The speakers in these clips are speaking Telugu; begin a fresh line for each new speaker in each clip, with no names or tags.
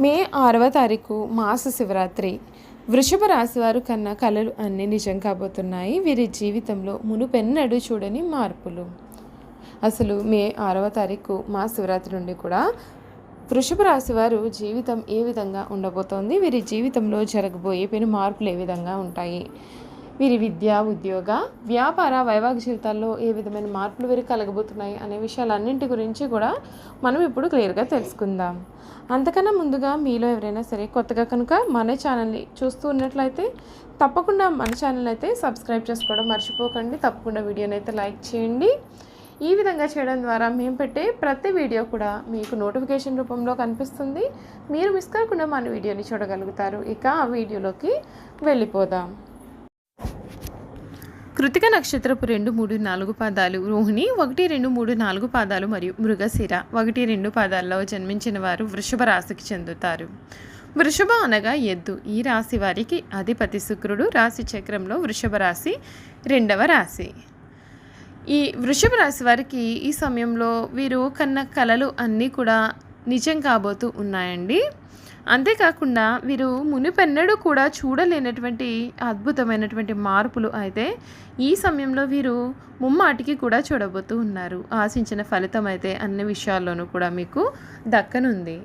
మే ఆరవ తారీఖు మాస శివరాత్రి. వృషభ రాశి వారు కన్నా కళలు అన్నీ నిజం కాబోతున్నాయి. వీరి జీవితంలో మునుపెన్నడు చూడని మార్పులు. అసలు మే ఆరవ తారీఖు మా శివరాత్రి నుండి కూడా వృషభ రాశి వారు జీవితం ఏ విధంగా ఉండబోతోంది? వీరి జీవితంలో జరగబోయే పెను మార్పులు ఏ విధంగా ఉంటాయి? వీరి విద్య ఉద్యోగ వ్యాపార వైవాహిక జీవితాల్లో ఏ విధమైన మార్పులు వీరికి కలగబోతున్నాయి అనే విషయాలన్నింటి గురించి కూడా మనం ఇప్పుడు క్లియర్గా తెలుసుకుందాం. అంతకన్నా ముందుగా మీలో ఎవరైనా సరే కొత్తగా కనుక మన ఛానల్ని చూస్తూ ఉన్నట్లయితే తప్పకుండా మన ఛానల్ అయితే సబ్స్క్రైబ్ చేసుకోవడం మర్చిపోకండి. తప్పకుండా వీడియోని అయితే లైక్ చేయండి. ఈ విధంగా చేయడం ద్వారా మేము పెట్టే ప్రతి వీడియో కూడా మీకు నోటిఫికేషన్ రూపంలో కనిపిస్తుంది. మీరు మిస్ కాకుండా మన వీడియోని చూడగలుగుతారు. ఇక ఆ వీడియోలోకి వెళ్ళిపోదాం. కృతిక నక్షత్రపు రెండు మూడు నాలుగు పాదాలు. రోహిణి ఒకటి రెండు మూడు నాలుగు పాదాలు మరియు మృగశిర. ఒకటి రెండు పాదాల్లో జన్మించిన వారు వృషభ రాశికి చెందుతారు. వృషభ అనగా ఎద్దు. ఈ రాశి వారికి అధిపతి శుక్రుడు. రాశి చక్రంలో వృషభ రాశి రెండవ రాశి. ఈ వృషభ రాశి వారికి ఈ సమయంలో వీరు కన్న కళలు అన్నీ కూడా నిజం కాబోతూ ఉన్నాయండి. అంతేకాకుండా వీరు మునిపెన్నడూ కూడా చూడలేనటువంటి అద్భుతమైనటువంటి మార్పులు అయితే ఈ సమయంలో వీరు ముమ్మాటికి కూడా చూడబోతూ ఉన్నారు. ఆశించిన ఫలితం అయితే అన్ని విషయాల్లోనూ కూడా మీకు దక్కనుంది.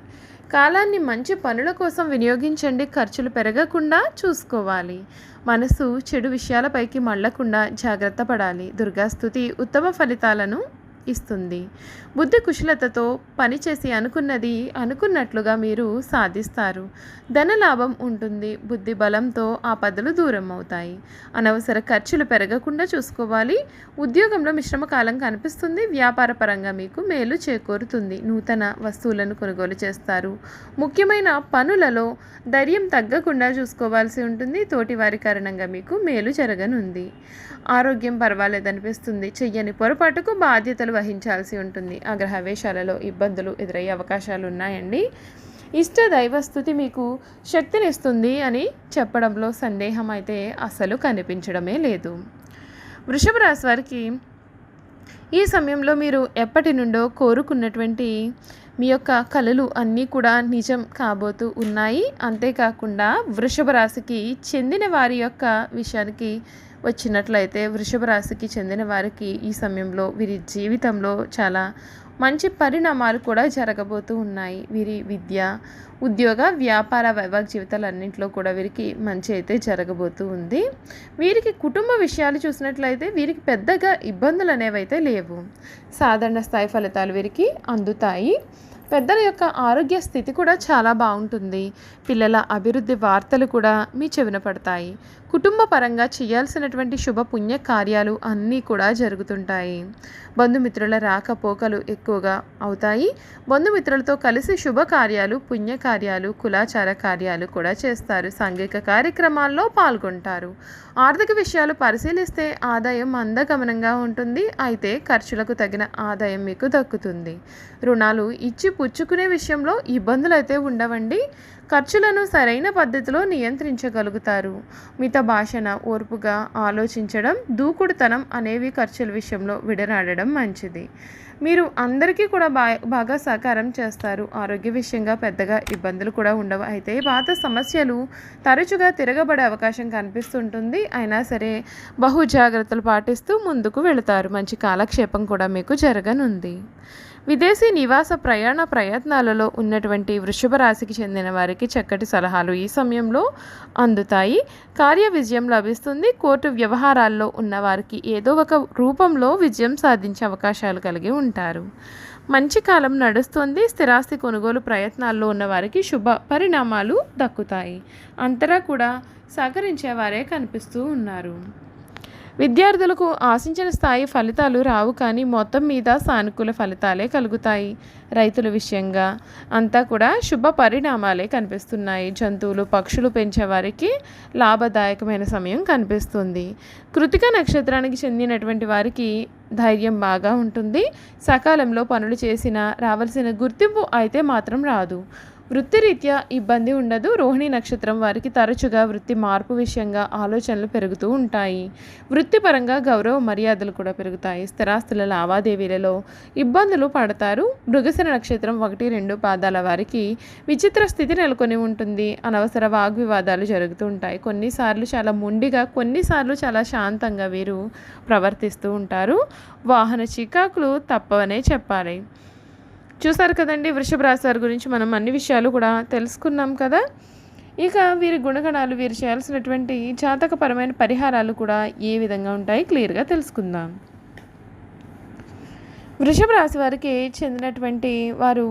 కాలాన్ని మంచి పనుల కోసం వినియోగించండి. ఖర్చులు పెరగకుండా చూసుకోవాలి. మనసు చెడు విషయాలపైకి మళ్ళకుండా జాగ్రత్త పడాలి. దుర్గాస్థుతి ఉత్తమ ఫలితాలను ఇస్తుంది. బుద్ధి కుశలతతో పనిచేసి అనుకున్నది అనుకున్నట్లుగా మీరు సాధిస్తారు. ధన లాభం ఉంటుంది. బుద్ధి బలంతో ఆ పదలు దూరం అవుతాయి. అనవసర ఖర్చులు పెరగకుండా చూసుకోవాలి. ఉద్యోగంలో మిశ్రమ కాలం కనిపిస్తుంది. వ్యాపార పరంగా మీకు మేలు చేకూరుతుంది. నూతన వస్తువులను కొనుగోలు చేస్తారు. ముఖ్యమైన పనులలో ధైర్యం తగ్గకుండా చూసుకోవాల్సి ఉంటుంది. తోటివారి కారణంగా మీకు మేలు జరగనుంది. ఆరోగ్యం పర్వాలేదనిపిస్తుంది. చెయ్యని పొరపాటుకు బాధ్యతలు వహించాల్సి ఉంటుంది. ఆ గ్రహవేశాలలో ఇబ్బందులు ఎదురయ్యే అవకాశాలు ఉన్నాయండి ఇష్ట దైవస్థుతి మీకు శక్తినిస్తుంది అని చెప్పడంలో సందేహం అయితే అసలు కనిపించడమే లేదు. వృషభ రాశి వారికి ఈ సమయంలో మీరు ఎప్పటి నుండో కోరుకున్నటువంటి మీ యొక్క కళలు అన్నీ కూడా నిజం కాబోతూ ఉన్నాయి. అంతేకాకుండా వృషభ రాశికి చెందిన వారి యొక్క విషయానికి వచ్చినట్లయితే వృషభ రాశికి చెందిన వారికి ఈ సమయంలో వీరి జీవితంలో చాలా మంచి పరిణామాలు కూడా జరగబోతూ ఉన్నాయి. వీరి విద్య ఉద్యోగ వ్యాపార వైవాహిక జీవితాలన్నింటిలో కూడా వీరికి మంచి అయితే జరగబోతూ ఉంది. వీరికి కుటుంబ విషయాలు చూసినట్లయితే వీరికి పెద్దగా ఇబ్బందులు అనేవి అయితే లేవు. సాధారణ స్థాయి ఫలితాలు వీరికి అందుతాయి. పెద్దల యొక్క ఆరోగ్య స్థితి కూడా చాలా బాగుంటుంది. పిల్లల అభివృద్ధి వార్తలు కూడా మీ చెవిన పడతాయి. కుటుంబ పరంగా చేయాల్సినటువంటి శుభ పుణ్య కార్యాలు అన్నీ కూడా జరుగుతుంటాయి. బంధుమిత్రుల రాకపోకలు ఎక్కువగా అవుతాయి. బంధుమిత్రులతో కలిసి శుభకార్యాలు పుణ్యకార్యాలు కులాచార కార్యాలు కూడా చేస్తారు. సాంఘిక కార్యక్రమాల్లో పాల్గొంటారు. ఆర్థిక విషయాలు పరిశీలిస్తే ఆదాయం అందగమనంగా ఉంటుంది. అయితే ఖర్చులకు తగిన ఆదాయం మీకు దక్కుతుంది. రుణాలు ఇచ్చి పుచ్చుకునే విషయంలో ఇబ్బందులు అయితే ఉండవండి. ఖర్చులను సరైన పద్ధతిలో నియంత్రించగలుగుతారు. మిత భాషన ఓర్పుగా ఆలోచించడం దూకుడుతనం అనేవి ఖర్చుల విషయంలో విడనాడడం మంచిది. మీరు అందరికీ కూడా బా బాగా సహకారం చేస్తారు. ఆరోగ్య విషయంగా పెద్దగా ఇబ్బందులు కూడా ఉండవు. అయితే పాత సమస్యలు తరచుగా తిరగబడే అవకాశం కనిపిస్తుంటుంది. అయినా సరే బహు జాగ్రత్తలు పాటిస్తూ ముందుకు వెళతారు. మంచి కాలక్షేపం కూడా మీకు జరగనుంది. విదేశీ నివాస ప్రయాణ ప్రయత్నాలలో ఉన్నటువంటి వృషభ రాశికి చెందిన వారికి చక్కటి సలహాలు ఈ సమయంలో అందుతాయి. కార్య విజయం లభిస్తుంది. కోర్టు వ్యవహారాల్లో ఉన్నవారికి ఏదో ఒక రూపంలో విజయం సాధించే అవకాశాలు కలిగి ఉంటారు. మంచి కాలం నడుస్తుంది. స్థిరాస్తి కొనుగోలు ప్రయత్నాల్లో ఉన్నవారికి శుభ పరిణామాలు దక్కుతాయి. అంతరా కూడా సహకరించేవారే కనిపిస్తూ ఉన్నారు. విద్యార్థులకు ఆశించిన స్థాయి ఫలితాలు రావు కానీ మొత్తం మీద సానుకూల ఫలితాలే కలుగుతాయి. రైతుల విషయంగా అంతా కూడా శుభ పరిణామాలే కనిపిస్తున్నాయి. జంతువులు పక్షులు పెంచేవారికి లాభదాయకమైన సమయం కనిపిస్తుంది. కృతిక నక్షత్రానికి చెందినటువంటి వారికి ధైర్యం బాగా ఉంటుంది. సకాలంలో పనులు చేసిన రావాల్సిన గుర్తింపు అయితే మాత్రం రాదు. వృత్తిరీత్యా ఇబ్బంది ఉండదు. రోహిణి నక్షత్రం వారికి తరచుగా వృత్తి మార్పు విషయంగా ఆలోచనలు పెరుగుతూ ఉంటాయి. వృత్తిపరంగా గౌరవ మర్యాదలు కూడా పెరుగుతాయి. స్థిరాస్తుల లావాదేవీలలో ఇబ్బందులు పడతారు. మృగశిర నక్షత్రం ఒకటి రెండు పాదాల వారికి విచిత్ర స్థితి నెలకొని ఉంటుంది. అనవసర వాగ్వివాదాలు జరుగుతూ ఉంటాయి. కొన్నిసార్లు చాలా మొండిగా కొన్నిసార్లు చాలా శాంతంగా వీరు ప్రవర్తిస్తూ ఉంటారు. వాహన చికాకులు తప్పవనే చెప్పాలి. చూసారు కదండి వృషభ రాశి వారి గురించి మనం అన్ని విషయాలు కూడా తెలుసుకున్నాం కదా. ఇక వీరి గుణగణాలు వీరు చేయాల్సినటువంటి జాతకపరమైన పరిహారాలు కూడా ఏ విధంగా ఉంటాయి క్లియర్గా తెలుసుకుందాం. వృషభ రాశి వారికి చెందినటువంటి వారు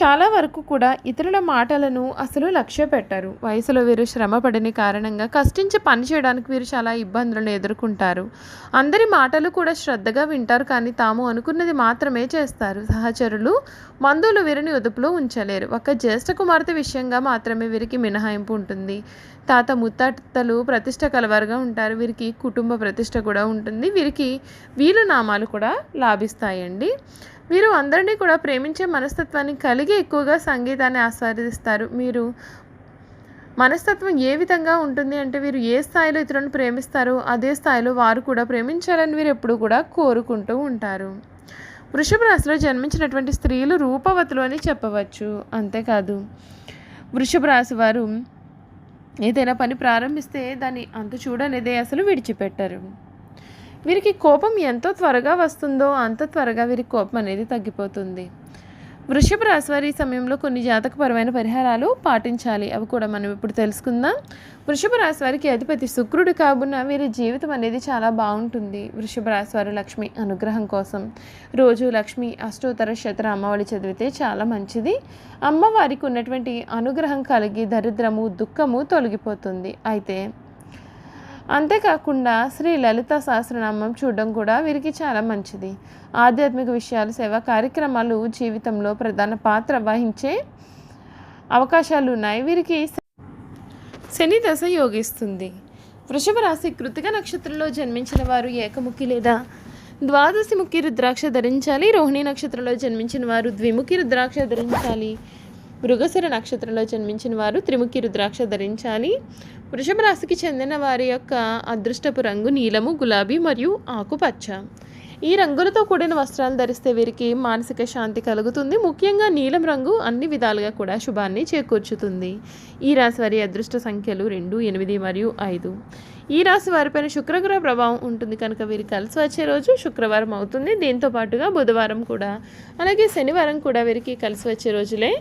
చాలా వరకు కూడా ఇతరుల మాటలను అసలు లక్ష్య పెట్టారు. వయసులో వీరు శ్రమ పడని కారణంగా కష్టించి పని చేయడానికి వీరు చాలా ఇబ్బందులను ఎదుర్కొంటారు. అందరి మాటలు కూడా శ్రద్ధగా వింటారు కానీ తాము అనుకున్నది మాత్రమే చేస్తారు. సహచరులు మందులు వీరిని ఉదుపులో ఉంచలేరు. ఒక జ్యేష్ఠ కుమార్తె విషయంగా మాత్రమే వీరికి మినహాయింపు ఉంటుంది. తాత ముత్తాతలు ప్రతిష్ట కలవారుగా ఉంటారు. వీరికి కుటుంబ ప్రతిష్ట కూడా ఉంటుంది. వీరికి వీలు నామాలు కూడా లాభిస్తాయండి. వీరు అందరినీ కూడా ప్రేమించే మనస్తత్వాన్ని కలిగి ఎక్కువగా సంగీతాన్ని ఆస్వాదిస్తారు. మీరు మనస్తత్వం ఏ విధంగా ఉంటుంది అంటే వీరు ఏ స్థాయిలో ఇతరులను ప్రేమిస్తారో అదే స్థాయిలో వారు కూడా ప్రేమించాలని వీరు ఎప్పుడు కూడా కోరుకుంటూ ఉంటారు. వృషభ రాశిలో జన్మించినటువంటి స్త్రీలు రూపవతులు అని చెప్పవచ్చు. అంతేకాదు వృషభ రాశి వారు ఏదైనా పని ప్రారంభిస్తే దాన్ని అంత చూడనేదే అసలు విడిచిపెట్టరు. వీరికి కోపం ఎంతో త్వరగా వస్తుందో అంత త్వరగా వీరికి కోపం అనేది తగ్గిపోతుంది. వృషభ రాశి వారి సమయంలో కొన్ని జాతకపరమైన పరిహారాలు పాటించాలి. అవి కూడా మనం ఇప్పుడు తెలుసుకుందాం. వృషభ రాశి వారికి అధిపతి శుక్రుడు కాబున్న వీరి జీవితం అనేది చాలా బాగుంటుంది. వృషభ రాశి వారు లక్ష్మి అనుగ్రహం కోసం. రోజు లక్ష్మి అష్టోత్తర శతర అమ్మవారి చదివితే చాలా మంచిది. అమ్మవారికి ఉన్నటువంటి అనుగ్రహం కలిగి దరిద్రము దుఃఖము తొలగిపోతుంది. అయితే అంతేకాకుండా శ్రీ లలిత సహస్రనామం చూడడం కూడా వీరికి చాలా మంచిది. ఆధ్యాత్మిక విషయాలు సేవా కార్యక్రమాలు జీవితంలో ప్రధాన పాత్ర వహించే అవకాశాలు ఉన్నాయి వీరికి శని దశ యోగిస్తుంది. వృషభ రాశి కృతిక నక్షత్రంలో జన్మించిన వారు ఏకముఖి లేదా ద్వాదశి ముఖి రుద్రాక్ష ధరించాలి. రోహిణి నక్షత్రంలో జన్మించిన వారు ద్విముఖి రుద్రాక్ష ధరించాలి. మృగశిర నక్షత్రంలో జన్మించిన వారు త్రిముఖి రుద్రాక్ష ధరించాలి. వృషభ రాశికి చెందిన వారి యొక్క అదృష్టపు రంగు నీలము గులాబీ మరియు ఆకుపచ్చ. ఈ రంగులతో కూడిన వస్త్రాలు ధరిస్తే వీరికి మానసిక శాంతి కలుగుతుంది. ముఖ్యంగా నీలం రంగు అన్ని విధాలుగా కూడా శుభాన్ని చేకూర్చుతుంది. ఈ రాశి వారి అదృష్ట సంఖ్యలు రెండు ఎనిమిది మరియు ఐదు. ఈ రాశి వారిపైన శుక్రగ్రహ ప్రభావం ఉంటుంది కనుక వీరు కలిసి వచ్చే రోజు శుక్రవారం అవుతుంది. దీంతో పాటుగా బుధవారం కూడా అలాగే శనివారం కూడా వీరికి కలిసి వచ్చే రోజులే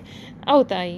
అవుతాయి.